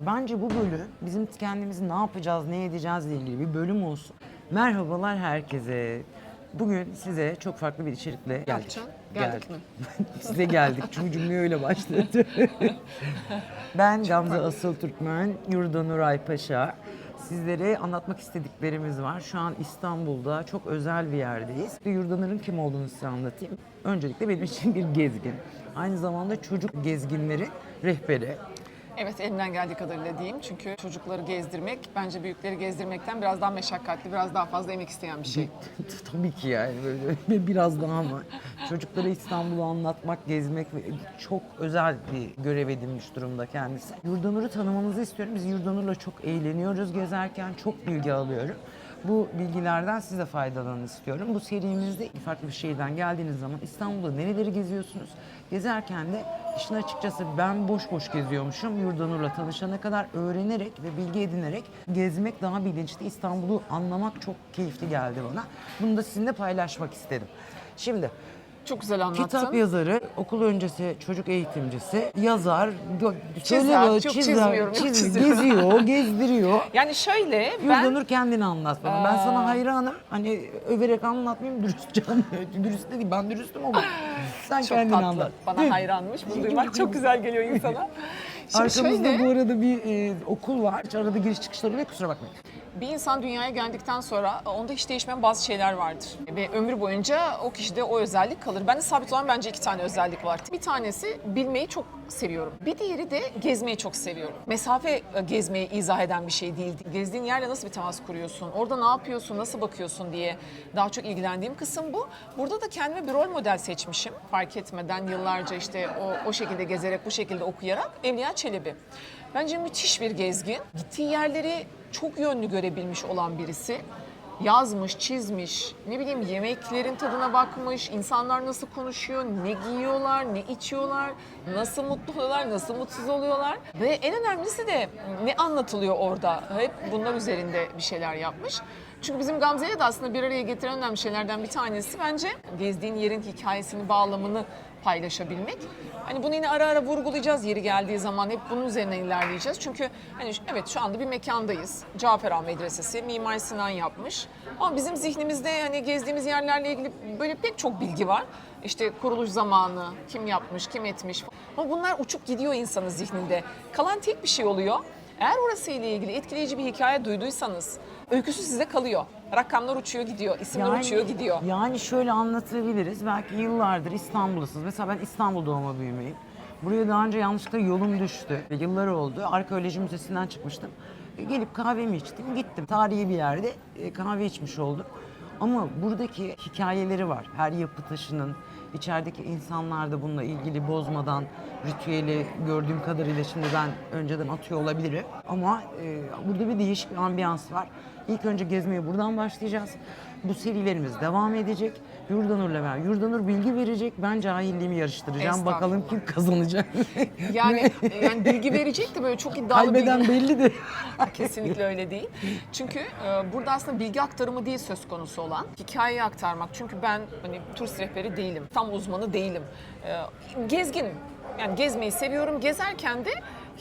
Bence bu bölüm bizim kendimizi ne yapacağız, ne edeceğizle ilgili bir bölüm olsun. Merhabalar herkese. Bugün size çok farklı bir içerikle geldik. yapacaksın? Geldik mi? size geldik çünkü cümle öyle başladı. ben Gamze Asıl Türkmen, Yurda Nuray Paşa. Sizlere anlatmak istediklerimiz var. Şu an İstanbul'da çok özel bir yerdeyiz. Yurdanur'un kim olduğunu size anlatayım. Öncelikle benim için bir gezgin. Aynı zamanda çocuk gezginleri rehberi. Evet elimden geldiği kadarıyla diyeyim. Çünkü çocukları gezdirmek bence büyükleri gezdirmekten biraz daha meşakkatli, biraz daha fazla emek isteyen bir şey. Tabii ki yani böyle biraz daha ama çocuklara İstanbul'u anlatmak, gezmek çok özel bir görev edinmiş durumda kendisi. Yurdanur'u tanımanızı istiyorum. Biz Yurdanur'la çok eğleniyoruz gezerken, çok bilgi alıyorum. Bu bilgilerden siz de faydalanın istiyorum. Bu serimizde farklı bir şehirden geldiğiniz zaman İstanbul'da nereleri geziyorsunuz? Gezerken de işin açıkçası ben boş boş geziyormuşum. Yurdanur'la tanışana kadar öğrenerek ve bilgi edinerek gezmek daha bilinçli. İstanbul'u anlamak çok keyifli geldi bana. Bunu da sizinle paylaşmak istedim. Şimdi Çok güzel anlattın. kitap yazarı, okul öncesi çocuk eğitimcisi, yazar, Çizer, çok çizer, çizmiyorum, yok çiz- çiziyorum. geziyor, gezdiriyor. Yani şöyle ben Yurdanur kendini anlat bana. Ben sana hayranım. Hani överek anlatmayayım dürüstçe. Dürüst değil, ben dürüstüm ama sen çok kendini tatlı. anlat. Bana hayranmış. Bunu duymak çok güzel geliyor insana. Şimdi Arkamızda şöyle, bu arada bir e, okul var. Arada giriş çıkışları oluyor kusura bakmayın. Bir insan dünyaya geldikten sonra onda hiç değişmeyen bazı şeyler vardır. Ve ömür boyunca o kişide o özellik kalır. Bende sabit olan bence iki tane özellik var. Bir tanesi bilmeyi çok seviyorum. Bir diğeri de gezmeyi çok seviyorum. Mesafe e, gezmeyi izah eden bir şey değil. Gezdiğin yerle nasıl bir temas kuruyorsun, orada ne yapıyorsun, nasıl bakıyorsun diye daha çok ilgilendiğim kısım bu. Burada da kendime bir rol model seçmişim. Fark etmeden yıllarca işte o, o şekilde gezerek, bu şekilde okuyarak Evliya Çelebi. Bence müthiş bir gezgin. Gittiği yerleri çok yönlü görebilmiş olan birisi yazmış, çizmiş, ne bileyim yemeklerin tadına bakmış, insanlar nasıl konuşuyor, ne giyiyorlar, ne içiyorlar, nasıl mutlu oluyorlar, nasıl mutsuz oluyorlar ve en önemlisi de ne anlatılıyor orada. Hep bunlar üzerinde bir şeyler yapmış. Çünkü bizim Gamze'yle de aslında bir araya getiren önemli şeylerden bir tanesi bence gezdiğin yerin hikayesini, bağlamını paylaşabilmek. Hani bunu yine ara ara vurgulayacağız yeri geldiği zaman hep bunun üzerinden ilerleyeceğiz. Çünkü hani evet şu anda bir mekandayız. Cafer Medresesi Mimar Sinan yapmış. Ama bizim zihnimizde hani gezdiğimiz yerlerle ilgili böyle pek çok bilgi var. İşte kuruluş zamanı, kim yapmış, kim etmiş. Ama bunlar uçup gidiyor insanın zihninde. Kalan tek bir şey oluyor. Eğer orası ile ilgili etkileyici bir hikaye duyduysanız öyküsü size kalıyor. Rakamlar uçuyor gidiyor, isimler uçuyor gidiyor. Yani şöyle anlatabiliriz. Belki yıllardır İstanbul'dasınız. Mesela ben İstanbul doğma büyümeyim. Buraya daha önce yanlışlıkla yolum düştü. Yıllar oldu. Arkeoloji Müzesi'nden çıkmıştım. E, Gelip kahvemi içtim, gittim. Tarihi bir yerde e, kahve içmiş oldum. Ama buradaki hikayeleri var. Her yapı taşının, içerideki insanlar da bununla ilgili bozmadan ritüeli gördüğüm kadarıyla şimdi ben önceden atıyor olabilirim. Ama e, burada bir değişik bir ambiyans var. İlk önce gezmeye buradan başlayacağız. Bu serilerimiz devam edecek. Yurdanur'la ben. Yurdanur bilgi verecek. Ben cahilliğimi yarıştıracağım. Bakalım kim kazanacak. Yani yani bilgi verecek de böyle çok iddialı Kaybeden bilgi. belli de. Kesinlikle öyle değil. Çünkü e, burada aslında bilgi aktarımı değil söz konusu olan. Hikayeyi aktarmak. Çünkü ben hani turist rehberi değilim. Tam uzmanı değilim. E, gezginim. Yani gezmeyi seviyorum. Gezerken de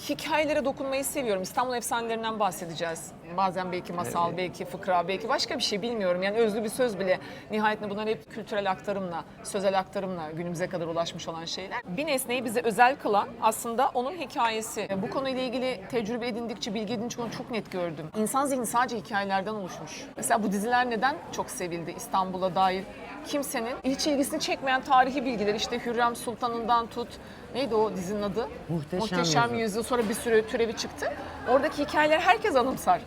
hikayelere dokunmayı seviyorum. İstanbul efsanelerinden bahsedeceğiz. Bazen belki masal, belki fıkra, belki başka bir şey bilmiyorum. Yani özlü bir söz bile. Nihayetinde bunlar hep kültürel aktarımla, sözel aktarımla günümüze kadar ulaşmış olan şeyler. Bir nesneyi bize özel kılan aslında onun hikayesi. Bu konuyla ilgili tecrübe edindikçe, bilgi edindikçe onu çok net gördüm. İnsan zihni sadece hikayelerden oluşmuş. Mesela bu diziler neden çok sevildi İstanbul'a dair? Kimsenin hiç ilgisini çekmeyen tarihi bilgiler işte Hürrem Sultan'ından tut. Neydi o dizinin adı? Muhteşem Muhteşem Yüzyıl. Sonra bir süre türevi çıktı. Oradaki hikayeler herkes anımsar.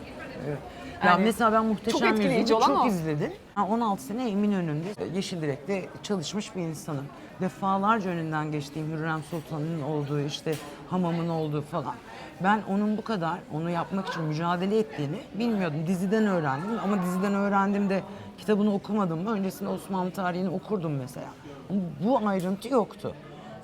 Ya Yani mesela ben Muhteşem çok etkileyici olan çok o. izledim. Ha, 16 sene Eminönü'nde Yeşildirek'te çalışmış bir insanım. Defalarca önünden geçtiğim Hürrem Sultan'ın olduğu işte hamamın olduğu falan. Ben onun bu kadar onu yapmak için mücadele ettiğini bilmiyordum. Diziden öğrendim ama diziden öğrendiğimde kitabını okumadım mı? Öncesinde Osmanlı tarihini okurdum mesela. Bu ayrıntı yoktu.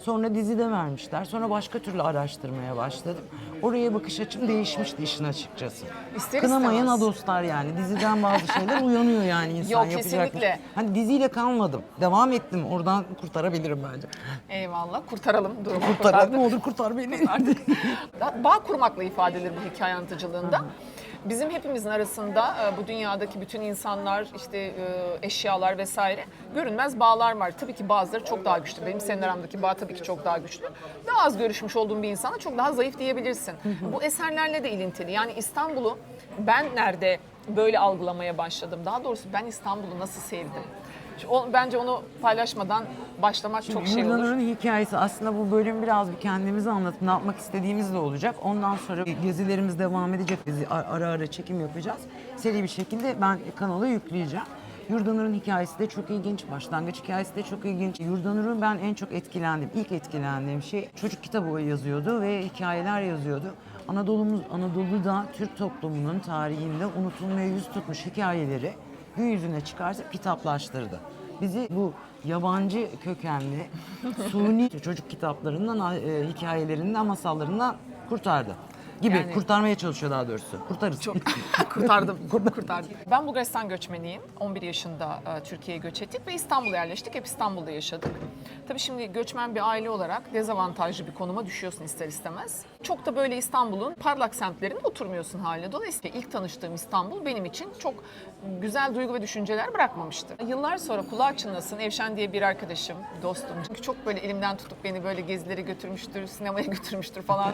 Sonra dizide vermişler. Sonra başka türlü araştırmaya başladım. Oraya bakış açım değişmişti işin açıkçası. İster Kınamayın istemez. ha dostlar yani. Diziden bazı şeyler uyanıyor yani insan Yok, yapacak. bir- kesinlikle. Hani diziyle kalmadım. Devam ettim. Oradan kurtarabilirim bence. Eyvallah. Kurtaralım durumu. Kurtar. kurtardık. Ne olur kurtar beni. Da- Bağ kurmakla ifade edilir bu hikaye anlatıcılığında. Bizim hepimizin arasında e, bu dünyadaki bütün insanlar, işte e, eşyalar vesaire görünmez bağlar var. Tabii ki bazıları çok daha güçlü. Benim senin aramdaki bağ tabii ki çok daha güçlü. Daha az görüşmüş olduğum bir insana çok daha zayıf diyebilirsin. bu eserlerle de ilintili. Yani İstanbul'u ben nerede böyle algılamaya başladım? Daha doğrusu ben İstanbul'u nasıl sevdim? O- bence onu paylaşmadan başlamak çok şey olur. Yurdanur'un hikayesi aslında bu bölüm biraz bir kendimizi anlatıp ne yapmak istediğimiz de olacak. Ondan sonra gezilerimiz devam edecek. Biz ara ara çekim yapacağız. Seri bir şekilde ben kanala yükleyeceğim. Yurdanur'un hikayesi de çok ilginç. Başlangıç hikayesi de çok ilginç. Yurdanur'un ben en çok etkilendiğim, ilk etkilendiğim şey çocuk kitabı yazıyordu ve hikayeler yazıyordu. Anadolu'muz, Anadolu'da Türk toplumunun tarihinde unutulmaya yüz tutmuş hikayeleri gün yüzüne çıkartıp kitaplaştırdı. Bizi bu yabancı kökenli suni çocuk kitaplarından, e, hikayelerinden, masallarından kurtardı. Gibi Yani- kurtarmaya çalışıyor daha doğrusu. Kurtarırız. Çok kurtardım. kurtardım. Ben Bulgaristan göçmeniyim. 11 yaşında e, Türkiye'ye göç ettik ve İstanbul'a yerleştik. Hep İstanbul'da yaşadık. Tabii şimdi göçmen bir aile olarak dezavantajlı bir konuma düşüyorsun ister istemez. Çok da böyle İstanbul'un parlak semtlerinde oturmuyorsun haline. Dolayısıyla ilk tanıştığım İstanbul benim için çok güzel duygu ve düşünceler bırakmamıştı. Yıllar sonra kulağa çınlasın Evşen diye bir arkadaşım, dostum. Çünkü çok böyle elimden tutup beni böyle gezilere götürmüştür, sinemaya götürmüştür falan.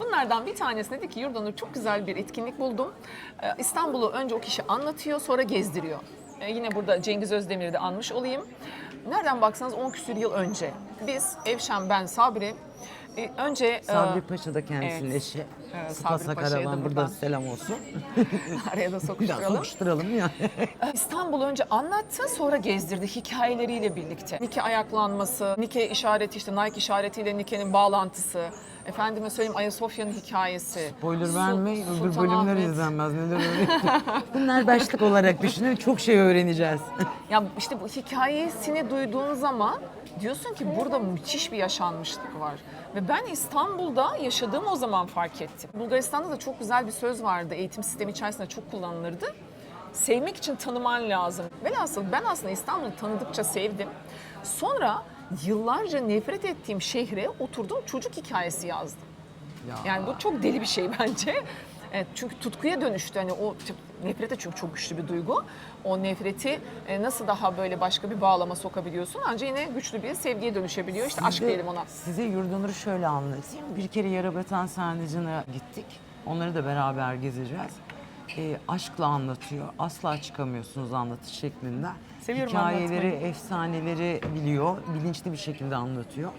Bunlardan bir tanesi dedi ki Yurdanur çok güzel bir etkinlik buldum. Ee, İstanbul'u önce o kişi anlatıyor sonra gezdiriyor. Ee, yine burada Cengiz Özdemir'i de anmış olayım. Nereden baksanız 10 küsür yıl önce biz Evşen, ben, Sabri e, önce Sabri e, Paşa da kendisinin evet. eşi. Spasa Sabri Paşa'ya da Karavan burada buradan. selam olsun. araya da Biraz sokuşturalım. sokuşturalım ya. İstanbul önce anlattı sonra gezdirdi hikayeleriyle birlikte. Nike ayaklanması, Nike işareti işte Nike işaretiyle Nike'nin bağlantısı. Efendime söyleyeyim Ayasofya'nın hikayesi. Spoiler Su- verme, öbür Sultanahmet. bölümler izlenmez. Neler öğrettim. Bunlar başlık olarak düşünün. Çok şey öğreneceğiz. Ya işte bu hikayesini duyduğun zaman diyorsun ki burada müthiş bir yaşanmışlık var. Ve ben İstanbul'da yaşadığım o zaman fark ettim. Bulgaristan'da da çok güzel bir söz vardı. Eğitim sistemi içerisinde çok kullanılırdı. Sevmek için tanıman lazım. Velhasıl ben aslında İstanbul'u tanıdıkça sevdim. Sonra yıllarca nefret ettiğim şehre oturdum çocuk hikayesi yazdım. Ya. Yani bu çok deli bir şey bence. Evet, çünkü tutkuya dönüştü. Hani o nefret de çünkü çok güçlü bir duygu. O nefreti e, nasıl daha böyle başka bir bağlama sokabiliyorsun? Ancak yine güçlü bir sevgiye dönüşebiliyor. İşte aşk Size- diyelim ona. Size Yurdanur'u şöyle anlatayım. Bir kere Yarabatan Sarnıcı'na gittik. Onları da beraber gezeceğiz. Ee, aşkla anlatıyor. Asla çıkamıyorsunuz anlatış şeklinden. Seviyorum Hikayeleri, anlatmayı. efsaneleri biliyor. Bilinçli bir şekilde anlatıyor.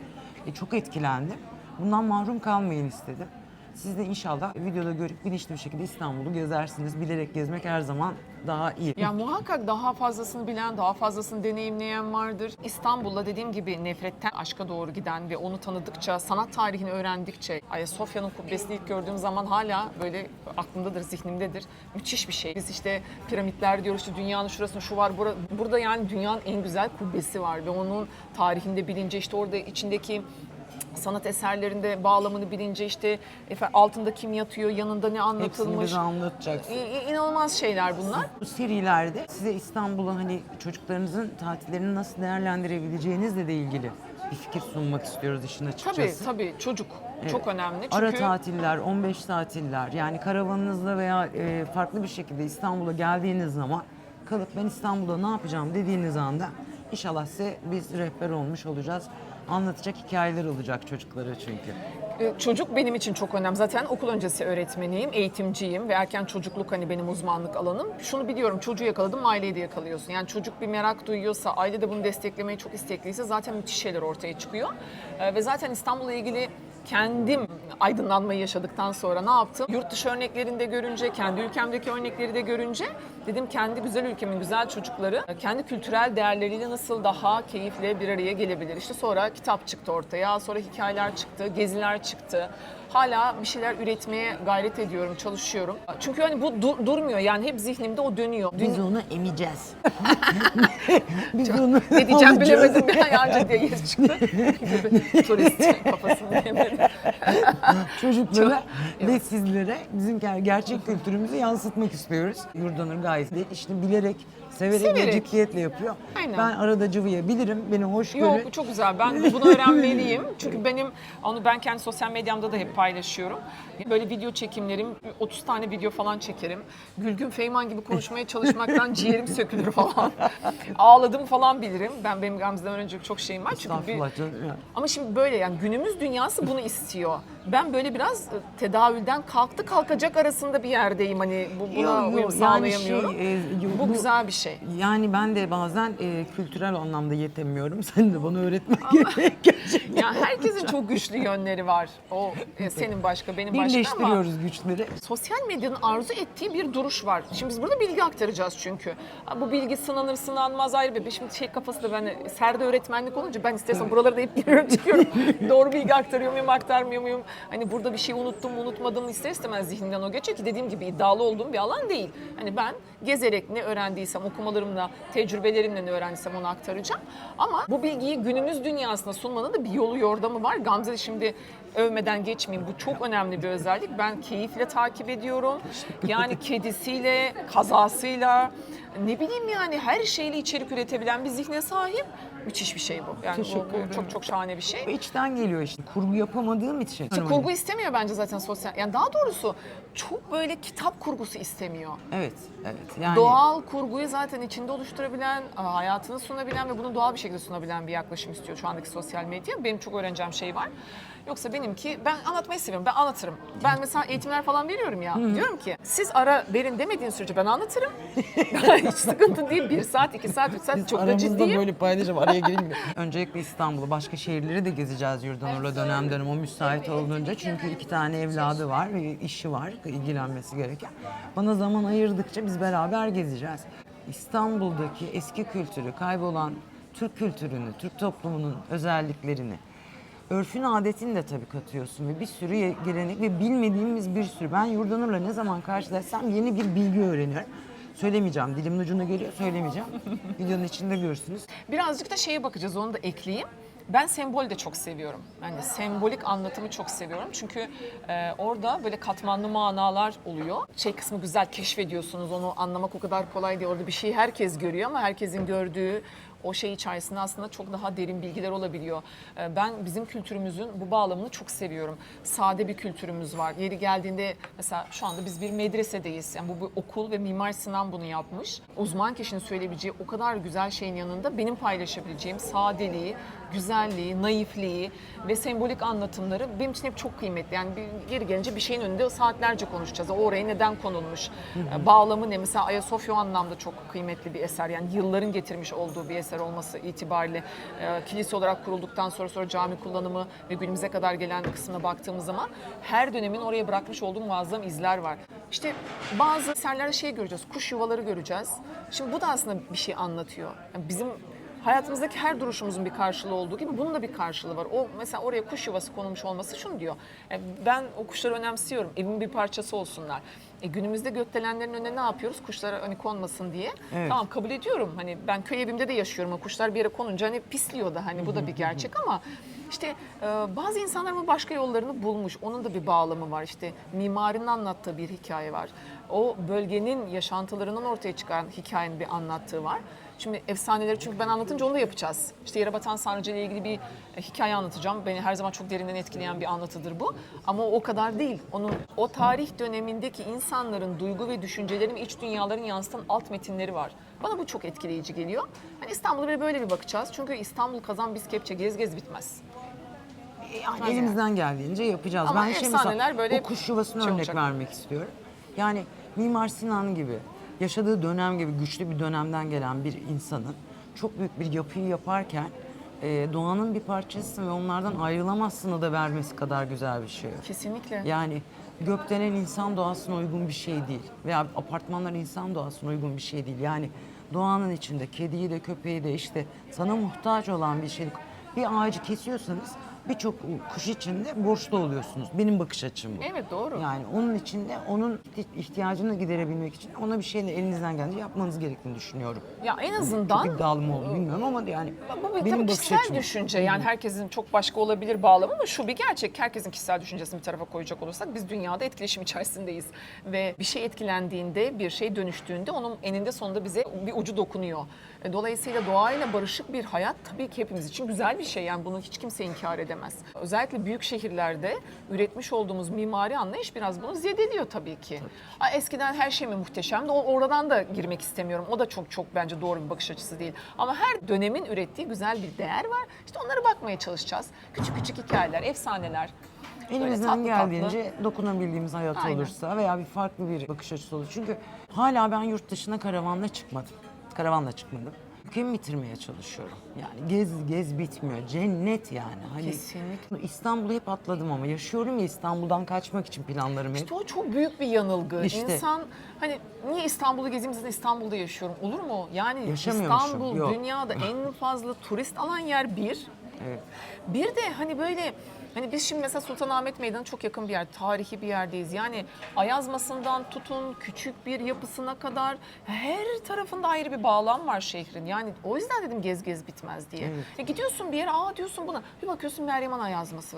E, çok etkilendim. Bundan mahrum kalmayın istedim. Siz de inşallah videoda görüp bilinçli bir şekilde İstanbul'u gezersiniz. Bilerek gezmek her zaman daha iyi. Ya muhakkak daha fazlasını bilen, daha fazlasını deneyimleyen vardır. İstanbul'da dediğim gibi nefretten aşka doğru giden ve onu tanıdıkça, sanat tarihini öğrendikçe, Ayasofya'nın kubbesini ilk gördüğüm zaman hala böyle aklımdadır, zihnimdedir. Müthiş bir şey. Biz işte piramitler diyoruz, işte dünyanın şurasında şu var, bura- burada yani dünyanın en güzel kubbesi var ve onun tarihinde bilince işte orada içindeki sanat eserlerinde bağlamını bilince işte efe- altında kim yatıyor, yanında ne Hepsini anlatılmış. bize anlatacaksın. İ- İnanılmaz şeyler bunlar. Bu serilerde size İstanbul'un hani çocuklarınızın tatillerini nasıl değerlendirebileceğinizle de ilgili bir fikir sunmak istiyoruz işin Tabii açıkçası. tabii çocuk çok önemli. Çünkü Ara tatiller, 15 tatiller yani karavanınızla veya e, farklı bir şekilde İstanbul'a geldiğiniz zaman kalıp ben İstanbul'da ne yapacağım dediğiniz anda inşallah size biz rehber olmuş olacağız. Anlatacak hikayeler olacak çocuklara çünkü. e, çocuk benim için çok önemli. Zaten okul öncesi öğretmeniyim, eğitimciyim ve erken çocukluk hani benim uzmanlık alanım. Şunu biliyorum çocuğu yakaladım aileyi de yakalıyorsun. Yani çocuk bir merak duyuyorsa, aile de bunu desteklemeye çok istekliyse zaten müthiş şeyler ortaya çıkıyor. E, ve zaten İstanbul'la ilgili kendim aydınlanmayı yaşadıktan sonra ne yaptım? Yurt dışı örneklerinde görünce, kendi ülkemdeki örnekleri de görünce Dedim kendi güzel ülkemin güzel çocukları kendi kültürel değerleriyle nasıl daha keyifle bir araya gelebilir. İşte sonra kitap çıktı ortaya, sonra hikayeler çıktı, geziler çıktı. Hala bir şeyler üretmeye gayret ediyorum, çalışıyorum. Çünkü hani bu dur- durmuyor yani hep zihnimde o dönüyor. Biz onu emeceğiz. Biz onu Ne diyeceğim alacağız. bilemedim bir yancı diye yes çıktı. Turist kafasını diyemedim. Çocuklara ve sizlere bizim ger- gerçek kültürümüzü yansıtmak istiyoruz. Yurdanur gayet de işte bilerek, severek, ve Severek. ciddiyetle yapıyor. Aynen. Ben arada cıvıyabilirim, beni hoş görün. Yok çok güzel. Ben bunu öğrenmeliyim. Çünkü benim onu ben kendi sosyal medyamda da hep paylaşıyorum. Böyle video çekimlerim 30 tane video falan çekerim. Gülgün Feyman gibi konuşmaya çalışmaktan ciğerim sökülür falan. Ağladım falan bilirim. Ben benim Gamze'den önce çok şeyim var. Çünkü bir, Estağfurullah canım. ya. ama şimdi böyle yani günümüz dünyası bunu istiyor. Ben böyle biraz e, tedavülden kalktı kalkacak arasında bir yerdeyim. Hani bu, buna Yok, yok, uyum yani sağlayamıyorum. şey, e, bu, bu- güzel bir şey. Yani ben de bazen e, kültürel anlamda yetemiyorum. Sen de bana öğretmen gerek. Yani herkesin çok güçlü yönleri var. O e, senin başka, benim başka ama Birleştiriyoruz güçleri. sosyal medyanın arzu ettiği bir duruş var. Şimdi biz burada bilgi aktaracağız çünkü. Bu bilgi sınanır sınanmaz ayrı bir. Şimdi şey kafası da ben serde öğretmenlik olunca ben istersem buraları da hep giriyorum çıkıyorum. Doğru bilgi aktarıyor muyum aktarmıyor muyum? Hani burada bir şey unuttum mu unutmadım mı ister istemez zihnimden o geçiyor ki dediğim gibi iddialı olduğum bir alan değil. Hani ben gezerek ne öğrendiysem okumalarımla, tecrübelerimle ne öğrendiysem onu aktaracağım. Ama bu bilgiyi günümüz dünyasına sunmanın da bir yolu yordamı var. Gamze şimdi övmeden geçmeyeyim. Bu çok önemli bir özellik. Ben keyifle takip ediyorum. Yani kedisiyle, kazasıyla, ne bileyim yani her şeyle içerik üretebilen bir zihne sahip. Müthiş bir şey bu. Yani bu, Teşekkür bu ederim. çok çok şahane bir şey. Ve içten geliyor işte. Kurgu yapamadığım için. İşte kurgu istemiyor bence zaten sosyal. Yani daha doğrusu çok böyle kitap kurgusu istemiyor. Evet, evet. Yani Doğal kurguyu zaten içinde oluşturabilen, hayatını sunabilen ve bunu doğal bir şekilde sunabilen bir yaklaşım istiyor şu andaki sosyal medya. Benim çok öğreneceğim şey var. Yoksa benimki, ben anlatmayı seviyorum, ben anlatırım. Ben mesela eğitimler falan veriyorum ya. Diyorum ki siz ara verin demediğin sürece ben anlatırım. Hiç sıkıntı değil. Bir saat, iki saat, üç saat çok da aramızda ciddiyim. böyle paylaşım araya gireyim mi? Öncelikle İstanbul'u, başka şehirleri de gezeceğiz Yurdanur'la dönem dönem o müsait olduğunca. Çünkü iki tane evladı var ve işi var, ilgilenmesi gereken. Bana zaman ayırdıkça biz beraber gezeceğiz. İstanbul'daki eski kültürü, kaybolan Türk kültürünü, Türk toplumunun özelliklerini, örfün adetini de tabii katıyorsun ve bir sürü gelenek ve bilmediğimiz bir sürü. Ben Yurdanur'la ne zaman karşılaşsam yeni bir bilgi öğreniyorum. Söylemeyeceğim, dilimin ucuna geliyor, söylemeyeceğim. Videonun içinde görürsünüz. Birazcık da şeye bakacağız onu da ekleyeyim. Ben sembol de çok seviyorum. Yani sembolik anlatımı çok seviyorum. Çünkü e, orada böyle katmanlı manalar oluyor. Şey kısmı güzel keşfediyorsunuz onu anlamak o kadar kolay değil. Orada bir şeyi herkes görüyor ama herkesin gördüğü o şey içerisinde aslında çok daha derin bilgiler olabiliyor. E, Ben bizim kültürümüzün bu bağlamını çok seviyorum. Sade bir kültürümüz var. Yeri geldiğinde mesela şu anda biz bir medresedeyiz. Yani bu bir okul ve Mimar Sinan bunu yapmış. Uzman kişinin söyleyebileceği o kadar güzel şeyin yanında benim paylaşabileceğim sadeliği, güzelliği, naifliği ve sembolik anlatımları benim için hep çok kıymetli. Yani bir, geri gelince bir şeyin önünde saatlerce konuşacağız. Oraya neden konulmuş? Bağlamı ne? Mesela Ayasofya o anlamda çok kıymetli bir eser. Yani yılların getirmiş olduğu bir eser olması itibariyle e, kilise olarak kurulduktan sonra sonra cami kullanımı ve günümüze kadar gelen kısmına baktığımız zaman her dönemin oraya bırakmış olduğu muazzam izler var. İşte bazı eserlerde şey göreceğiz, kuş yuvaları göreceğiz. Şimdi bu da aslında bir şey anlatıyor. Yani bizim hayatımızdaki her duruşumuzun bir karşılığı olduğu gibi bunun da bir karşılığı var. O mesela oraya kuş yuvası konulmuş olması şunu diyor. "E, ben o kuşları önemsiyorum. Evimin bir parçası olsunlar. E, günümüzde gökdelenlerin önüne ne yapıyoruz? Kuşlara hani konmasın diye. Evet. Tamam kabul ediyorum. Hani ben köy evimde de yaşıyorum. O kuşlar bir yere konunca hani pisliyor da hani bu da bir gerçek ama işte e, bazı insanlar ama başka yollarını bulmuş. Onun da bir bağlamı var. İşte mimarinin anlattığı bir hikaye var. O bölgenin yaşantılarından ortaya çıkan hikayenin bir anlattığı var. Şimdi efsaneleri çünkü ben anlatınca onu da yapacağız. İşte Yerebatan Sarnıcı ile ilgili bir e, hikaye anlatacağım. Beni her zaman çok derinden etkileyen bir anlatıdır bu. Ama o kadar değil. Onun o tarih dönemindeki insanların duygu ve düşüncelerini, iç dünyalarını yansıtan alt metinleri var. Bana bu çok etkileyici geliyor. Hani İstanbul'a bir böyle bir bakacağız. Çünkü İstanbul kazan biz kepçe gez gez bitmez. Yani elimizden geldiğince yapacağız. Ama ben şey mesela böyle o kuş yuvasına şey örnek olacak. vermek istiyorum. Yani Mimar Sinan gibi yaşadığı dönem gibi güçlü bir dönemden gelen bir insanın çok büyük bir yapıyı yaparken e, doğanın bir parçasısın ve onlardan ayrılamazsın da vermesi kadar güzel bir şey. Kesinlikle. Yani gökdelen insan doğasına uygun bir şey değil. Veya apartmanlar insan doğasına uygun bir şey değil. Yani doğanın içinde kediyi de köpeği de işte sana muhtaç olan bir şey. Bir ağacı kesiyorsanız birçok kuş içinde borçlu oluyorsunuz. Benim bakış açım bu. Evet doğru. Yani onun içinde onun ihtiyacını giderebilmek için ona bir şeyle elinizden gelince yapmanız gerektiğini düşünüyorum. Ya en azından Çok iddialı mı oldu bilmiyorum ama yani Bu bir benim tabii bakış kişisel açım. düşünce. Yani herkesin çok başka olabilir bağlamı ama şu bir gerçek. Herkesin kişisel düşüncesini bir tarafa koyacak olursak biz dünyada etkileşim içerisindeyiz. Ve bir şey etkilendiğinde, bir şey dönüştüğünde onun eninde sonunda bize bir ucu dokunuyor. E, Dolayısıyla doğayla barışık bir hayat tabii ki hepimiz için güzel bir şey. Yani bunu hiç kimse inkar edemez. Özellikle büyük şehirlerde üretmiş olduğumuz mimari anlayış biraz bunu zedeliyor tabii ki. Ha, Eskiden her şey mi muhteşemdi? O- Oradan da girmek istemiyorum. O da çok çok bence doğru bir bakış açısı değil. Ama her dönemin ürettiği güzel bir değer var. İşte onlara bakmaya çalışacağız. Küçük küçük hikayeler, efsaneler. Elimizden tatlı tatlı. geldiğince dokunabildiğimiz hayat Aynen. olursa veya bir farklı bir bakış açısı olur. Çünkü hala ben yurt dışına karavanla çıkmadım. Karavanla çıkmadım. Ülkemi bitirmeye çalışıyorum. Yani gez gez bitmiyor. Cennet yani. Hani Kesinlikle. İstanbul'u hep atladım ama yaşıyorum ya İstanbul'dan kaçmak için planlarım hep. İşte o çok büyük bir yanılgı. İşte. İnsan hani niye İstanbul'u gezeyim İstanbul'da yaşıyorum. Olur mu? Yani Yaşamıyormuşum, İstanbul yok. dünyada en fazla turist alan yer bir. Evet. Bir de hani böyle hani biz şimdi mesela Sultanahmet Meydanı çok yakın bir yer, tarihi bir yerdeyiz. Yani ayazmasından tutun küçük bir yapısına kadar her tarafında ayrı bir bağlam var şehrin. Yani o yüzden dedim gez gez bitmez diye. Evet. E gidiyorsun bir yere aa diyorsun buna. Bir bakıyorsun Meryem Ana ayazması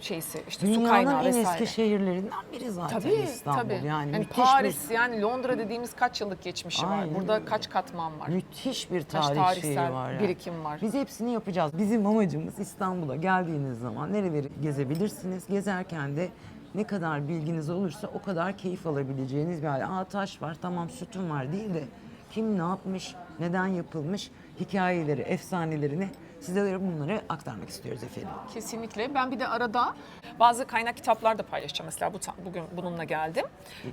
şeysi işte su Dünyanın kaynağı en vesaire. eski şehirlerinden biri zaten Tabii İstanbul. tabii. Yani Yani müthiş Paris yani Londra dediğimiz kaç yıllık geçmişi var. Aynen Burada öyle. kaç katman var. bir müthiş bir Kaç tarih tarihsel şeyi var. yani. birikim var. Biz hepsini yapacağız. Bizim amacımız İstanbul'a geldiğiniz zaman nereleri gezebilirsiniz. Gezerken de ne kadar bilginiz olursa o kadar keyif alabileceğiniz bir hal. Aa taş var tamam sütun var değil de kim ne yapmış, neden yapılmış hikayeleri, efsanelerini size bunları aktarmak istiyoruz efendim. Kesinlikle. Ben bir de arada bazı kaynak kitaplar da paylaşacağım. Mesela bu bugün bununla geldim.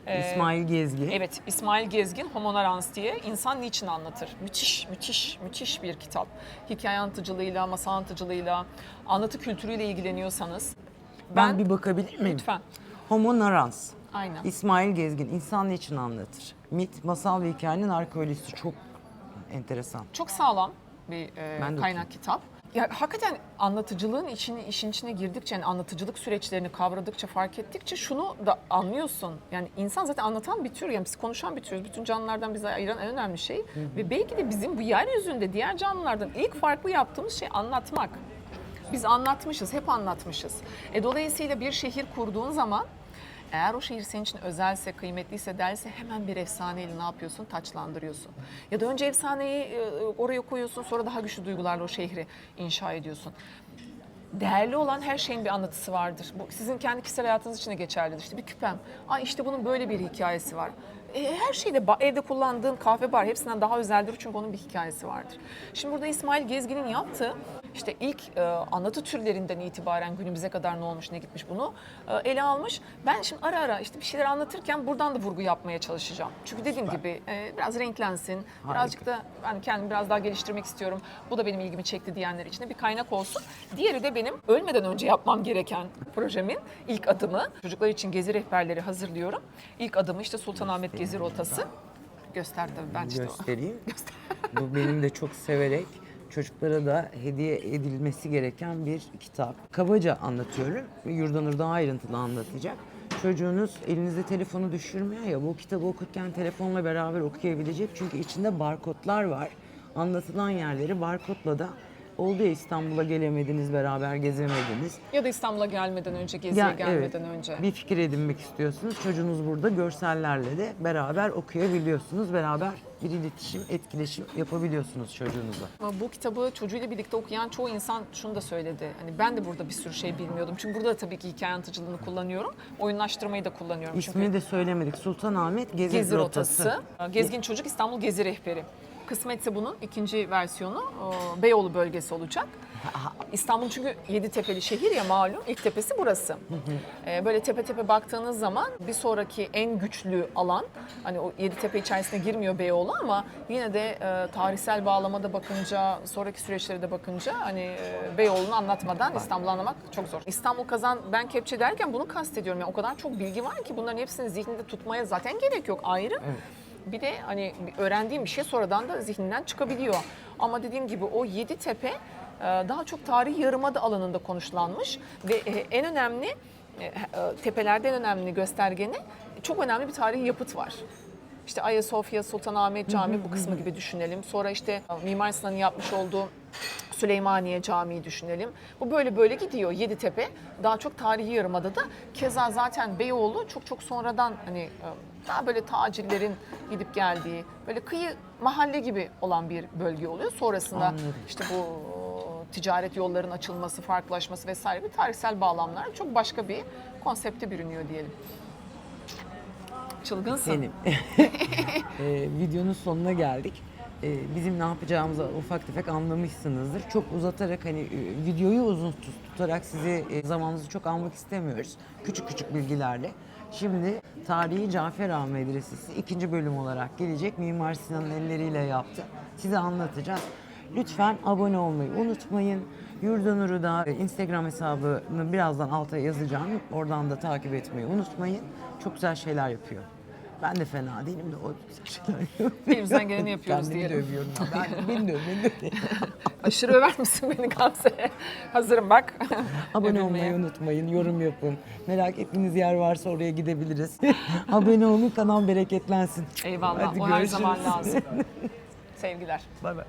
Ee, İsmail Gezgi. Evet, İsmail Gezgin Homo Narans diye insan niçin anlatır. Müthiş, müthiş, müthiş bir kitap. Hikaye anlatıcılığıyla, masal anlatıcılığıyla, anlatı kültürüyle ilgileniyorsanız Ben, bir bakabilir miyim? Lütfen. Homo narans. Aynen. İsmail Gezgin insan için anlatır. Mit, masal ve hikayenin arkeolojisi çok enteresan. Çok sağlam bir e, Ben kaynak kitap. Ya hakikaten anlatıcılığın içine, işin içine girdikçe, yani anlatıcılık süreçlerini kavradıkça, fark ettikçe şunu da anlıyorsun. Yani insan zaten anlatan bir tür, yani biz konuşan bir türüz. Bütün canlılardan bizi ayıran en önemli şey. Ve belki de bizim bu yeryüzünde diğer canlılardan ilk farklı yaptığımız şey anlatmak. Biz anlatmışız, hep anlatmışız. E, dolayısıyla bir şehir kurduğun zaman eğer o şehir senin için özelse, kıymetliyse, derse hemen bir efsaneyle ne yapıyorsun? Taçlandırıyorsun. Ya da önce efsaneyi e, oraya koyuyorsun, sonra daha güçlü duygularla o şehri inşa ediyorsun. Değerli olan her şeyin bir anlatısı vardır. Bu sizin kendi kişisel hayatınız için de geçerlidir. İşte bir küpem. Aa işte bunun böyle bir hikayesi var. E, her şeyde evde kullandığın kahve bar hepsinden daha özeldir çünkü onun bir hikayesi vardır. Şimdi burada İsmail Gezgin'in yaptığı işte ilk e, anlatı türlerinden itibaren günümüze kadar ne olmuş ne gitmiş bunu e, ele almış. Ben şimdi ara ara işte bir şeyler anlatırken buradan da vurgu yapmaya çalışacağım. Çünkü dediğim gibi e, biraz renklensin, birazcık da ben kendimi biraz daha geliştirmek istiyorum. Bu da benim ilgimi çekti diyenler için de bir kaynak olsun. Diğeri de benim ölmeden önce yapmam gereken projemin ilk adımı. Çocuklar için gezi rehberleri hazırlıyorum. İlk adımı işte Sultanahmet Gezi Rotası. Göster tabii ben işte. Göstereyim. Bu benim de çok severek çocuklara da hediye edilmesi gereken bir kitap. Kabaca anlatıyorum ve Yurdanur daha ayrıntılı anlatacak. Çocuğunuz elinizde telefonu düşürmüyor ya bu kitabı okurken telefonla beraber okuyabilecek. Çünkü içinde barkodlar var. Anlatılan yerleri barkodla da oldu ya İstanbul'a gelemediniz beraber gezemediniz. Ya da İstanbul'a gelmeden önce, geziye Ya, gelmeden evet, önce. Bir fikir edinmek istiyorsunuz. Çocuğunuz burada görsellerle de beraber okuyabiliyorsunuz. Beraber bir iletişim, etkileşim yapabiliyorsunuz çocuğunuzla. Ama bu kitabı çocuğuyla birlikte okuyan çoğu insan şunu da söyledi. Hani ben de burada bir sürü şey bilmiyordum. Çünkü burada da tabii ki hikaye anlatıcılığını kullanıyorum. Oyunlaştırmayı da kullanıyorum. İsmini Çünkü de söylemedik. Sultanahmet Gezi, Gezi Rotası. Rotası. Gezgin Çocuk İstanbul Gezi Rehberi. Kısmetse bunun ikinci versiyonu e, Beyoğlu bölgesi olacak. İstanbul çünkü yedi tepeli şehir ya malum. İlk tepesi burası. Ee, böyle tepe tepe baktığınız zaman bir sonraki en güçlü alan hani o yedi tepe içerisine girmiyor Beyoğlu ama yine de e, tarihsel bağlamada bakınca sonraki süreçlere de bakınca hani e, Beyoğlu'nu anlatmadan İstanbul'u anlamak çok zor. İstanbul kazan ben kepçe derken bunu kastediyorum. Yani o kadar çok bilgi var ki bunların hepsini zihninde tutmaya zaten gerek yok ayrı. Bir de hani öğrendiğim bir şey sonradan da zihninden çıkabiliyor. Ama dediğim gibi o yedi tepe e, daha çok tarih yarımada alanında konuşlanmış ve e, en önemli e, tepelerde en önemli göstergeni çok önemli bir tarihi yapıt var. İşte Ayasofya, Sultanahmet Camii bu kısmı gibi düşünelim. Sonra işte Mimar Sinan'ın yapmış olduğu Süleymaniye Camii düşünelim. Bu böyle böyle gidiyor Yeditepe. Daha çok tarihi yarımada da keza zaten Beyoğlu çok çok sonradan hani e, daha böyle tacirlerin gidip geldiği böyle kıyı mahalle gibi olan bir bölge oluyor. Sonrasında Anladım. işte bu ticaret yolların açılması, farklılaşması vesaire bir tarihsel bağlamlar çok başka bir konsepte bürünüyor diyelim. Çılgınsın. Senin. Ee, videonun sonuna geldik. Ee, bizim ne yapacağımızı ufak tefek anlamışsınızdır. Çok uzatarak hani e, videoyu uzun tut- tutarak sizi e, zamanınızı çok almak istemiyoruz. Küçük küçük bilgilerle. Şimdi Tarihi Cafer Ağa Medresesi ikinci bölüm olarak gelecek. Mimar Sinan'ın elleriyle yaptı. Size anlatacağız. Lütfen abone olmayı unutmayın. Yurdanur'u da e, Instagram hesabını birazdan alta yazacağım. Oradan da takip etmeyi unutmayın. Çok güzel şeyler yapıyor. Ben de fena değilim de o güzel şeyler yapıyor. Elimizden geleni yapıyoruz Kendimi diyelim. de övüyorum. Ben, beni de öv, beni de öv. Aşırı över misin beni Gamze? Hazırım bak. Abone olmayı unutmayın, yorum yapın. Merak ettiğiniz yer varsa oraya gidebiliriz. Abone olun, kanal bereketlensin. Eyvallah. Hadi o her görüşürüz. zaman lazım. Sevgiler. Bay bay.